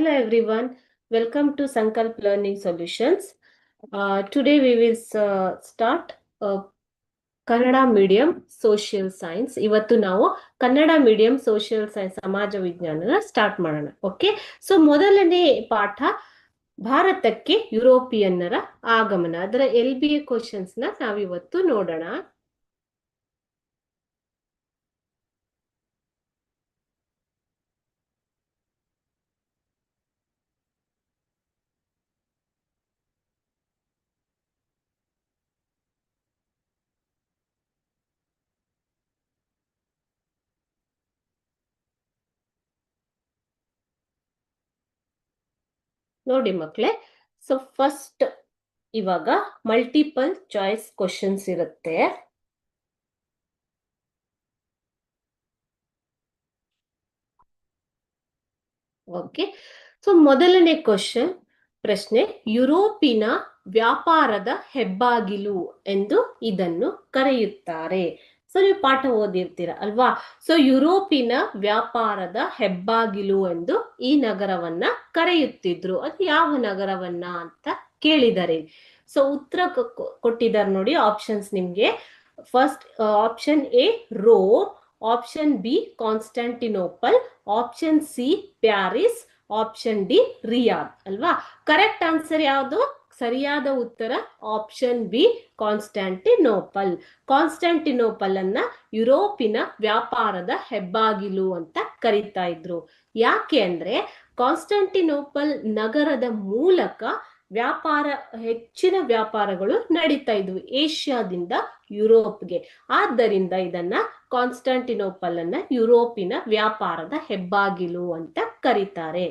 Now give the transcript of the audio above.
Hello everyone, welcome to Sankalp Learning Solutions. Uh, today we will uh, Kannada medium social science ಇವತ್ತು ನಾವು Kannada medium social science ಸಮಾಜ ವಿಜ್ಞಾನನ start ಮಾಡೋಣ okay so ಮೊದಲನೇ ಪಾಠ ಭಾರತಕ್ಕೆ ಯುರೋಪಿಯನ್ನರ ಆಗಮನ ಅದರ ಎಲ್ ಬಿ ಎ ಕ್ವಶನ್ಸ್ನ ನಾವಿವತ್ತು ನೋಡೋಣ. ನೋಡಿ ಮಕ್ಕಳೇ ಸೊ ಫಸ್ಟ್ ಇವಾಗ ಮಲ್ಟಿಪಲ್ ಚಾಯ್ಸ್ ಕ್ವಶನ್ಸ್ ಇರುತ್ತೆ. ಓಕೆ ಸೊ ಮೊದಲನೇ ಕ್ವಶನ್ ಪ್ರಶ್ನೆ, ಯುರೋಪಿನ ವ್ಯಾಪಾರದ ಹೆಬ್ಬಾಗಿಲು ಎಂದು ಇದನ್ನು ಕರೆಯುತ್ತಾರೆ. ಸೊ ಪಾಠ ಓದಿರ್ತೀರ ಅಲ್ವಾ? ಸೊ ಯುರೋಪಿನ ವ್ಯಾಪಾರದ ಹೆಬ್ಬಾಗಿಲು ಎಂದು ಈ ನಗರವನ್ನ ಕರೆಯುತ್ತಿದ್ರು. ಅದು ಯಾವ ನಗರವನ್ನ ಅಂತ ಕೇಳಿದ್ದಾರೆ ಸೊ ಉತ್ತರ ಕೊಟ್ಟಿದ್ದಾರೆ ನೋಡಿ ಆಪ್ಷನ್ಸ್ ನಿಮ್ಗೆ. First option A Rome option B Constantinople option C Paris option D Riyadh ಅಲ್ವಾ? ಕರೆಕ್ಟ್ ಆನ್ಸರ್ ಯಾವುದು? ಸರಿಯಾದ ಉತ್ತರ ಆಪ್ಷನ್ ಬಿ ಕಾನ್ಸ್ಟಾಂಟಿನೋಪಲ್ ಕಾನ್ಸ್ಟಾಂಟಿನೋಪಲ್ ಅನ್ನ ಯುರೋಪಿನ ವ್ಯಾಪಾರದ ಹೆಬ್ಬಾಗಿಲು ಅಂತ ಕರೀತಾ ಇದ್ರು. ಯಾಕೆ ಅಂದ್ರೆ ಕಾನ್ಸ್ಟಾಂಟಿನೋಪಲ್ ನಗರದ ಮೂಲಕ ವ್ಯಾಪಾರ, ಹೆಚ್ಚಿನ ವ್ಯಾಪಾರಗಳು ನಡೀತಾ ಇದ್ವು ಏಷ್ಯಾದಿಂದ ಯುರೋಪ್ಗೆ. ಆದ್ದರಿಂದ ಇದನ್ನ ಕಾನ್ಸ್ಟಾಂಟಿನೋಪಲ್ ಅನ್ನ ಯುರೋಪಿನ ವ್ಯಾಪಾರದ ಹೆಬ್ಬಾಗಿಲು ಅಂತ ಕರೀತಾರೆ.